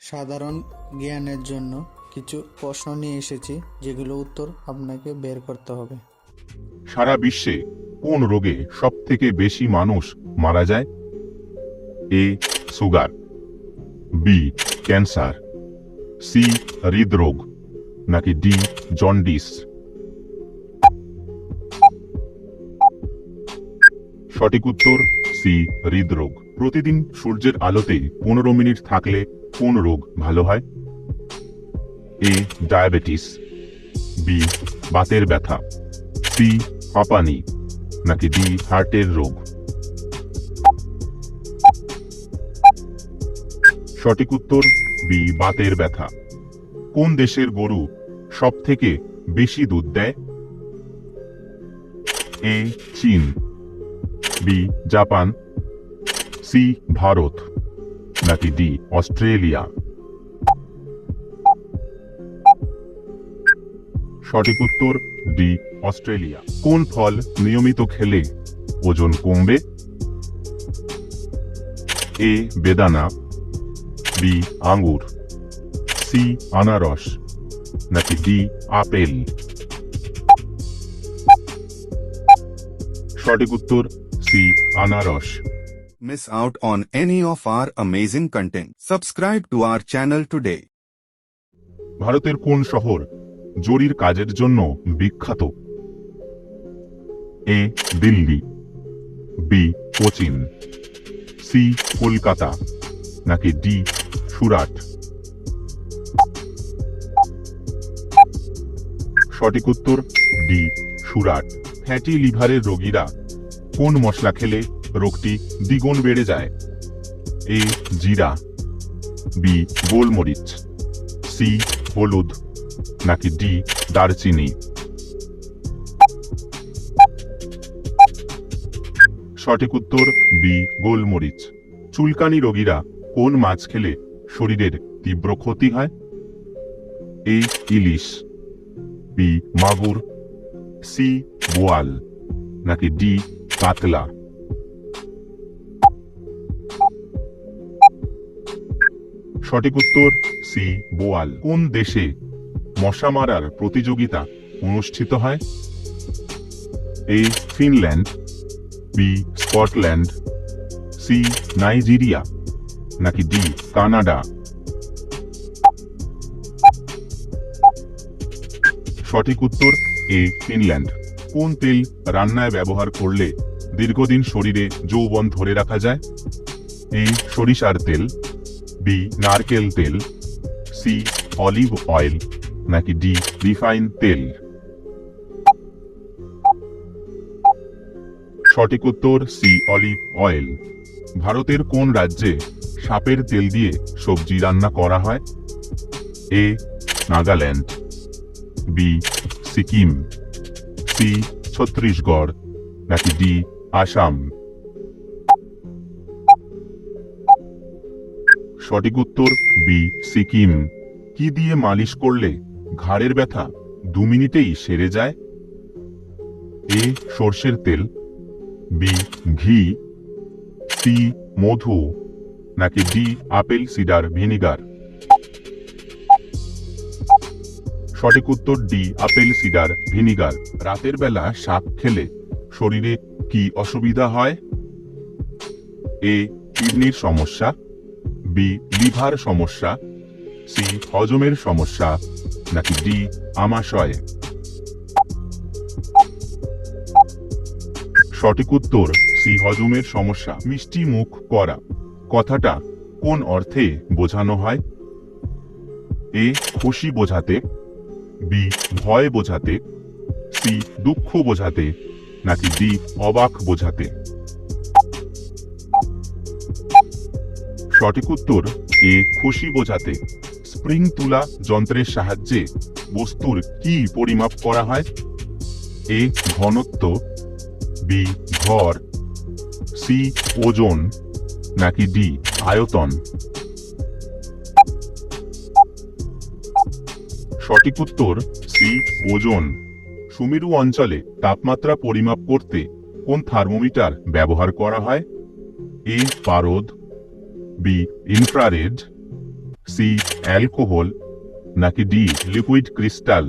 সাধারণ জ্ঞানের জন্য কিছু প্রশ্ন নিয়ে এসেছি, যেগুলো উত্তর আপনাকে বের করতে হবে। সারা বিশ্বে কোন রোগে সব থেকে বেশি মানুষ মারা যায়? A, sugar, B, cancer, C, হৃদরোগ, নাকি ডি, জন্ডিস? সঠিক উত্তর, সি, হৃদরোগ। প্রতিদিন সূর্যের আলোতে পনেরো মিনিট থাকলে কোন রোগ ভালো হয়? এ ডায়াবেটিস। বি বাতের ব্যথা। সি হাঁপানি নাকি ডি হার্টের রোগ? সঠিক উত্তর বি বাতের ব্যথা। কোন দেশের গরু সব থেকে বেশি দুধ দেয়? এ চীন। B Japan. সি ভারত। নাকি ডি অস্ট্রেলিয়া সঠিক উত্তর ডি অস্ট্রেলিয়া কোন ফল নিয়মিত খেলে ওজন কমবে? এ বেদানা। বি আঙ্গুর। সি আনারস। নাকি ডি আপেল। সঠিক উত্তর সি আনারস। Miss out on any of our amazing content. Subscribe to our channel today. ভারতের কোন শহর জরির কাজের জন্য বিখ্যাত? A, Delhi. B, Cochin. C, Kolkata. নাকি ডি, সুরাট। সঠিক উত্তর, ডি, সুরাট। ফ্যাটি লিভারের রোগীরা কোন মশলা খেলে রোগটি দ্বিগুণ বেড়ে যায়। এ, জিরা, বি, গোলমরিচ, সি, হলুদ, নাকি ডি, দারচিনি। সঠিক উত্তর, বি, গোলমরিচ। চুলকানি রোগীরা কোন মাছ খেলে শরীরের তীব্র ক্ষতি হয়? এ, ইলিশ, বি, মাগুর, সি, বোয়াল, নাকি ডি, কাতলা। সঠিক উত্তর, সি, বোয়াল। কোন দেশে মশা মারার প্রতিযোগিতা অনুষ্ঠিত হয়? A, Finland, B, Scotland, C, Nigeria, নাকি ডি, কানাডা? সঠিক উত্তর, এ, ফিনল্যান্ড। কোন তেল রান্নায় ব্যবহার করলে দীর্ঘদিন শরীরে যৌবন ধরে রাখা যায়? এ, সরিষার তেল বি নারকেল তেল সি অলিভ অয়েল, নাকি ডি রিফাইন তেল? সঠিক উত্তর সি অলিভ অয়েল। ভারতের কোন রাজ্যে সাপের তেল দিয়ে সবজি রান্না করা হয়? A Nagaland. B Sikkim. C Chhattisgarh. নাকি ডি আসাম। সঠিক উত্তর বি সিকিম। কি দিয়ে মালিশ করলে ঘাড়ের ব্যথা দু মিনিটেই সেরে যায়? এ সর্ষের তেল। বি ঘি। সি মধু। নাকি ডি আপেল, সিডার, ভিনিগার। সঠিক উত্তর ডি আপেল, সিডার, ভিনিগার। রাতের বেলা শাক খেলে শরীরে কি অসুবিধা হয়? এ কিডনির সমস্যা। বি লিভার সমস্যা সি হজমের সমস্যা, নাকি ডি আমাশয়? সঠিক উত্তর সি হজমের সমস্যা। মিষ্টি মুখ করা। কথাটা কোন অর্থে বোঝানো হয়? এ খুশি বোঝাতে। বি ভয় বোঝাতে। সি দুঃখ বোঝাতে। নাকি ডি অবাক বোঝাতে। সঠিক উত্তর এ খুশি বোঝাতে। স্প্রিং তুলা যন্ত্রের সাহায্যে বস্তুর কি পরিমাপ করা হয়? এ ঘনত্ব, বি ভর সি ওজন, নাকি ডি আয়তন? সঠিক উত্তর সি ওজন। সুমেরু অঞ্চলে তাপমাত্রা পরিমাপ করতে কোন থার্মোমিটার ব্যবহার করা হয়? এ পারদ বি ইনফ্রারেড সি অ্যালকোহল নাকি ডি লিকুইড ক্রিস্টাল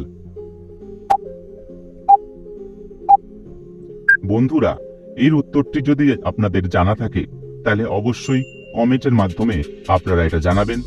বন্ধুরা, এর উত্তরটি যদি আপনাদের জানা থাকে, তাহলে অবশ্যই কমেন্টের মাধ্যমে আপনারা এটা জানাবেন।